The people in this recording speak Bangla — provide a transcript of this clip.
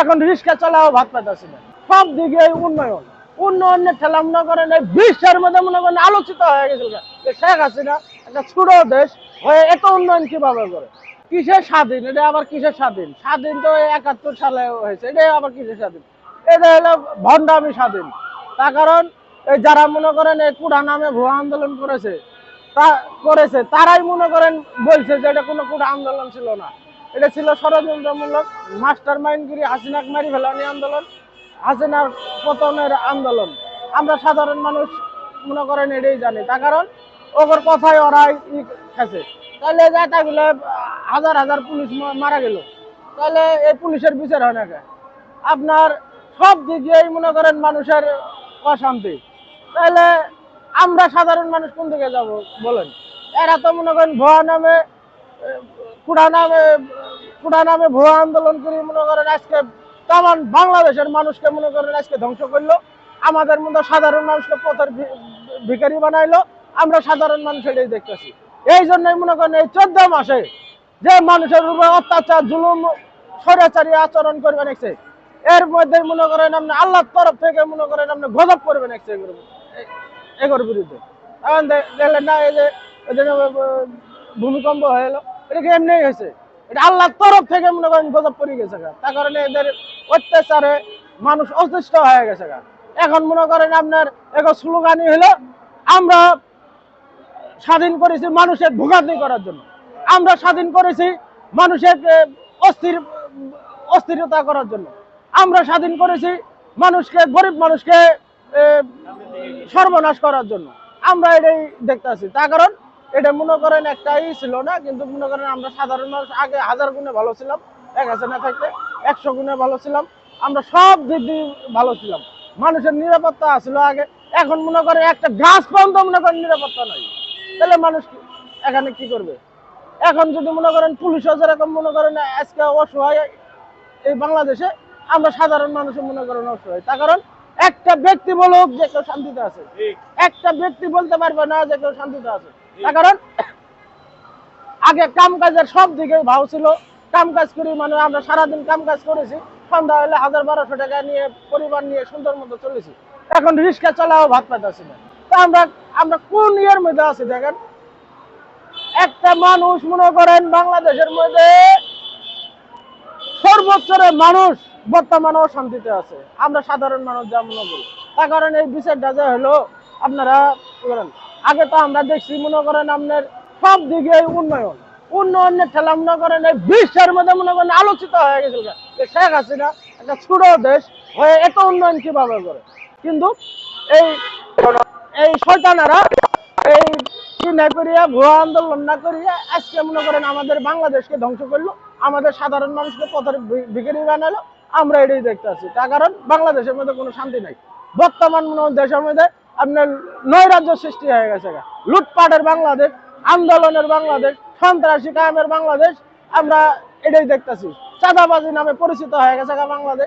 এখন রিক্সা চালাও, ভাত পাইতেছি না। সব দিকে উন্নয়ন। উন্নয়নের ঠেলা মনে করেন এই বিশ্বের মধ্যে মনে করেন আলোচিত হয়ে গেছিল শেখ হাসিনা একটা ছোট দেশ হয়ে এত উন্নয়ন কীভাবে করে? কিসের স্বাধীন? এটা আবার কিসের স্বাধীন? স্বাধীন তো একাত্তর সালে হয়েছে এটা আবার কিসের স্বাধীন? এটা হলো ভণ্ডামি স্বাধীন। তার কারণ, এই যারা মনে করেন এই কুড়া নামে ভুয়া আন্দোলন করেছে, তা করেছে, তারাই মনে করেন বলছে যে এটা কোনো কুড়া আন্দোলন ছিল না। এটা ছিল ষড়যন্ত্রমূলক মাস্টার মাইন্ডগিরি হাসিনাক মারি ফেলানি আন্দোলন, হাসিনার পতনের আন্দোলন। আমরা সাধারণ মানুষ মনে করেন এটাই জানি। তার কারণ ওর কথাই ওরাই খেছে। তাহলে এই জায়গাগুলো, হাজার হাজার পুলিশ মারা গেল। তাহলে এই পুলিশের বিচার হয় না? আপনার সব দিক দিয়েই মনে করেন মানুষের অশান্তি। তাহলে আমরা সাধারণ মানুষ কোন দিকে যাব বলেন? এরা তো মনে করেন ভুয়া নামে কুড়া নামে কুড়া ভুয়া আন্দোলন করে, মনে করেন আজকে তেমন বাংলাদেশের মানুষকে মনে করেন আজকে ধ্বংস করল। আমাদের মতো সাধারণ মানুষকে পথের ভি- ভিখারি বানাইলো। আমরা সাধারণ মানুষ এটাই দেখতেছি। এই জন্যই মনে করেন এই চোদ্দ মাসে যে মানুষের উপর অত্যাচার, জুলুম, স্বৈরাচারী আচরণ করবে নেছে এর মধ্যে মনে করেন আপনি আল্লাহর তরফ থেকে মনে করেন আপনি গজব করবে নেছে এগুলোর বিরুদ্ধে। এখন দেখলেন না এই যে ভূমিকম্প হয়ে এলো। এটা কি এমনি হয়েছে? এটা আল্লাহর তরফ থেকে মনে করেন গজব পড়ে গেছে। তার কারণে এদের অত্যাচারে মানুষ অতিষ্ঠ হয়ে গেছে গা। এখন মনে করেন আপনার এখন স্লোগানই হলো, আমরা স্বাধীন করেছি মানুষের ভোগান্তি করার জন্য। আমরা স্বাধীন করেছি মানুষের অস্থির, অস্থিরতা করার জন্য। আমরা স্বাধীন করেছি মানুষকে, গরিব মানুষকে সর্বনাশ করার জন্য। আমরা এটাই দেখতে আছি। তার কারণ এটা মনে করেন একটাই ছিল না কিন্তু মনে করেন আমরা সাধারণ মানুষ আগে হাজার গুণে ভালো ছিলাম এক হাজার না থাকতে একশো গুণে ভালো ছিলাম আমরা সব দিক দিয়ে ভালো ছিলাম। মানুষের নিরাপত্তা আছিল আগে এখন মনে করেন একটা গাছ পর্যন্ত মনে করেন নিরাপত্তা নাই। তাহলে মানুষ এখানে কি করবে? এখন যদি মনে করেন পুলিশও যেরকম মনে করেন আজকে অসহায় এই বাংলাদেশে আমরা সাধারণ মানুষও মনে করেন অসহায়। তার কারণ একটা ব্যক্তি বলুক যে কেউ শান্তিতে আছে। একটা ব্যক্তি বলতে পারবে না যে কেউ শান্তিতে আছে। তার কারণ, আগে কাম কাজের সব দিকে ভাও ছিল। কাম কাজ করি মানে আমরা সারাদিন কাম কাজ করেছি। সন্ধ্যা হলে হাজার বারোশো টাকা নিয়ে পরিবার নিয়ে সুন্দর মতো চলেছি। এখন রিক্সা চালাও, ভাত পাইতেছি না। তা আমরা আমরা কোন ইয়ের মধ্যে আছি দেখেন? একটা মানুষ মনে করেন বাংলাদেশের মধ্যে সর্বোচ্চরে মানুষ বর্তমানেও শান্তিতে আছে। আমরা সাধারণ মানুষ যা মনে করি। তার কারণে এই বিচারটা যে হলো, আপনারা আগে তো আমরা দেখছি মনে করেন আপনার সব দিকে উন্নয়ন। উন্নয়নের ঠেলা মনে করেন এই বিশ্বের মধ্যে মনে করেন আলোচিত হয়ে গেছিল। শেখ হাসিনা একটা ছোট দেশ হয়ে এত উন্নয়ন কীভাবে করে? কিন্তু এই এই শয়তানারা এই কি না করিয়া, ভুয়া আন্দোলন না করিয়া আজকে মনে করেন আমাদের বাংলাদেশকে ধ্বংস করল। আমাদের সাধারণ মানুষকে পথের ভি- ভিখারি বানালো। আমরা এটাই দেখতে আছি। তার কারণ বাংলাদেশের মধ্যে কোনো শান্তি নাই। বর্তমান মনে দেশের মধ্যে আপনার নৈরাজ্য সৃষ্টি হয়ে গেছে। লুটপাটের বাংলাদেশ, আন্দোলনের বাংলাদেশ, সন্ত্রাসী কায়েমের বাংলাদেশ, আমরা এটাই দেখতেছি চাঁদাবাজি নামে পরিচিত হয়ে গেছে বাংলাদেশ